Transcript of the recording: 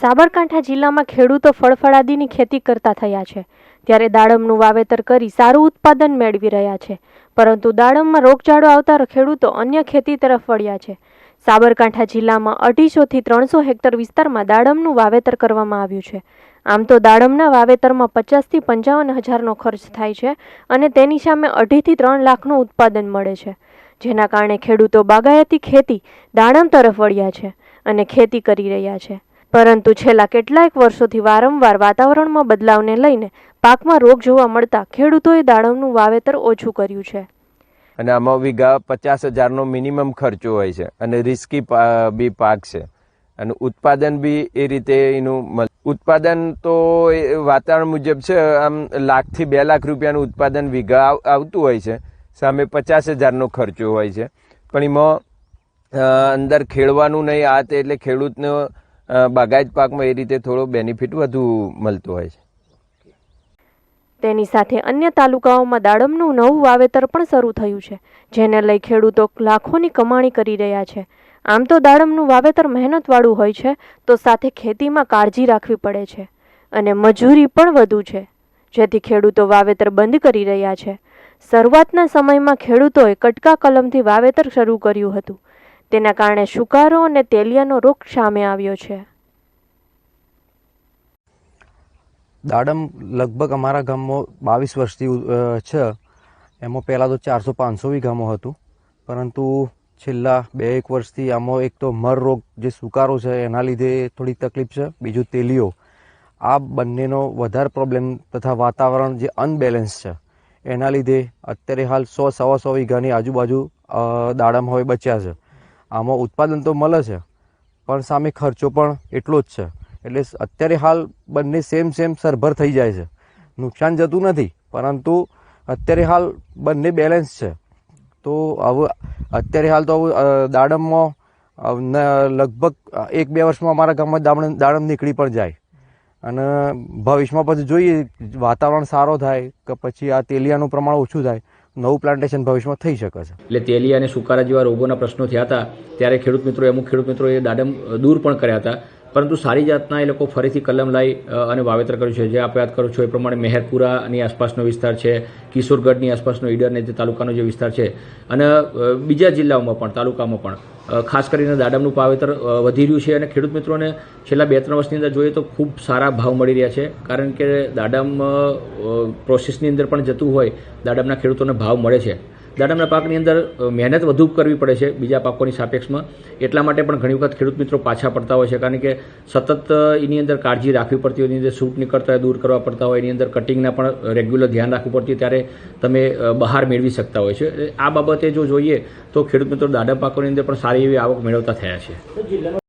સાબરકાંઠા જિલ્લામાં ખેડૂતો ફળફળાદીની ખેતી કરતા થયા છે. ત્યારે દાડમનું વાવેતર કરી સારું ઉત્પાદન મેળવી રહ્યા છે. પરંતુ દાડમમાં રોગચાળો આવતા ખેડૂતો અન્ય ખેતી તરફ વળ્યા છે. સાબરકાંઠા જિલ્લામાં અઢીસોથી ત્રણસો હેક્ટર વિસ્તારમાં દાડમનું વાવેતર કરવામાં આવ્યું છે. આમ તો દાડમના વાવેતરમાં પચાસથી પંચાવન હજારનો ખર્ચ થાય છે અને તેની સામે અઢીથી ત્રણ લાખનું ઉત્પાદન મળે છે. જેના કારણે ખેડૂતો બાગાયતી ખેતી દાડમ તરફ વળ્યા છે અને ખેતી કરી રહ્યા છે. પરંતુ છેલ્લા કેટલાક વર્ષોથી વારંવાર વાતાવરણમાં બદલાવને લઈને પાકમાં રોગ જોવા મળતા ખેડૂતોએ દાડમનું વાવેતર ઓછું કર્યું છે. અને આમાં વીઘા પચાસ હજારનો મિનિમમ ખર્ચો હોય છે અને રિસ્કી બી પાક છે. અને ઉત્પાદન બી એ રીતે એનું ઉત્પાદન તો વાતાવરણ મુજબ છે, આમ લાખથી બે લાખ રૂપિયાનું ઉત્પાદન વીઘા આવતું હોય છે. સામે પચાસ હજારનો ખર્ચો હોય છે. પણ એમાં અંદર ખેડવાનું નહીં, આ તે એટલે ખેડૂતનો બાગાયત પાકમાં એ રીતે થોડો બેનિફિટ વધુ મળતો હોય છે. તેની સાથે અન્ય તાલુકાઓમાં દાડમનું નવું વાવેતર પણ શરૂ થયું છે, જેને લઈ ખેડૂતો લાખોની કમાણી કરી રહ્યા છે. આમ તો દાડમનું વાવેતર મહેનતવાળું હોય છે, તો સાથે ખેતીમાં કાળજી રાખવી પડે છે, અને મજૂરી પણ વધુ છે, જેથી ખેડૂતો વાવેતર બંધ કરી રહ્યા છે. શરૂઆતના સમયમાં ખેડૂતોએ કટકા કલમથી વાવેતર શરૂ કર્યું હતું તેના કારણે સુકારો અને તેલિયાનો રોગ સામે આવ્યો છે. દાડમ લગભગ અમારા ગામમાં બાવીસ વર્ષથી છે. એમાં પહેલાં તો ચારસો પાંચસો વીઘામાં હતું. પરંતુ છેલ્લા બે એક વર્ષથી આમાં એક તો મર રોગ જે સુકારો છે એના લીધે થોડી તકલીફ છે. બીજું તેલીઓ આ બંનેનો વધારે પ્રોબ્લેમ તથા વાતાવરણ જે અનબેલેન્સ છે એના લીધે અત્યારે હાલ સો, સવા સો વીઘાની આજુબાજુ દાડમ હવે બચ્યા છે. આમાં ઉત્પાદન તો મળે છે, પણ સામે ખર્ચો પણ એટલો જ છે. એટલે અત્યારે હાલ બંને સેમ સેમ સરભર થઈ જાય છે. નુકસાન જતું નથી, પરંતુ અત્યારે હાલ બંને બેલેન્સ છે. તો હવે અત્યારે હાલ તો હવે દાડમમાં લગભગ એક બે વર્ષમાં અમારા ગામમાં દાડમ દાડમ નીકળી પણ જાય. અને ભવિષ્યમાં પછી જોઈએ, વાતાવરણ સારો થાય, કે પછી આ તેલિયાનું પ્રમાણ ઓછું થાય. નવું પ્લાન્ટેશન ભવિષ્યમાં થઈ શકે છે. એટલે તેલિયા અને સુકારા જેવા રોગોના પ્રશ્નો થયા હતા, ત્યારે ખેડૂત મિત્રો અમુક ખેડૂત મિત્રોએ દાડમ દૂર પણ કર્યા હતા. પરંતુ સારી જાતના એ લોકો ફરીથી કલમ લાવી અને વાવેતર કર્યું છે. જે આપ યાદ કરું છું એ પ્રમાણે મહેરપુરાની આસપાસનો વિસ્તાર છે, કિશોરગઢની આસપાસનો ઈડર અને જે તાલુકાનો જે વિસ્તાર છે, અને બીજા જિલ્લાઓમાં પણ, તાલુકામાં પણ ખાસ કરીને દાડમનું વાવેતર વધી રહ્યું છે. અને ખેડૂત મિત્રોને છેલ્લા બે ત્રણ વર્ષની અંદર જોઈએ તો ખૂબ સારા ભાવ મળી રહ્યા છે. કારણ કે દાડમ પ્રોસેસની અંદર પણ જતું હોય, દાડમના ખેડૂતોને ભાવ મળે છે. દાડમના પાકની અંદર મહેનત વધુ કરવી પડે છે બીજા પાકોની સાપેક્ષમાં. એટલા માટે પણ ઘણી વખત ખેડૂત મિત્રો પાછા પડતા હોય છે, કારણ કે સતત એની અંદર કાળજી રાખવી પડતી હોય, એની અંદર સૂટ નીકળતા હોય, દૂર કરવા પડતા હોય, એની અંદર કટિંગના પણ રેગ્યુલર ધ્યાન રાખવું પડતી ત્યારે તમે બહાર મેળવી શકતા હોય છે. આ બાબતે જો જોઈએ, તો ખેડૂત મિત્રો દાડમ પાકોની અંદર પણ સારી એવી આવક મેળવતા થયા છે.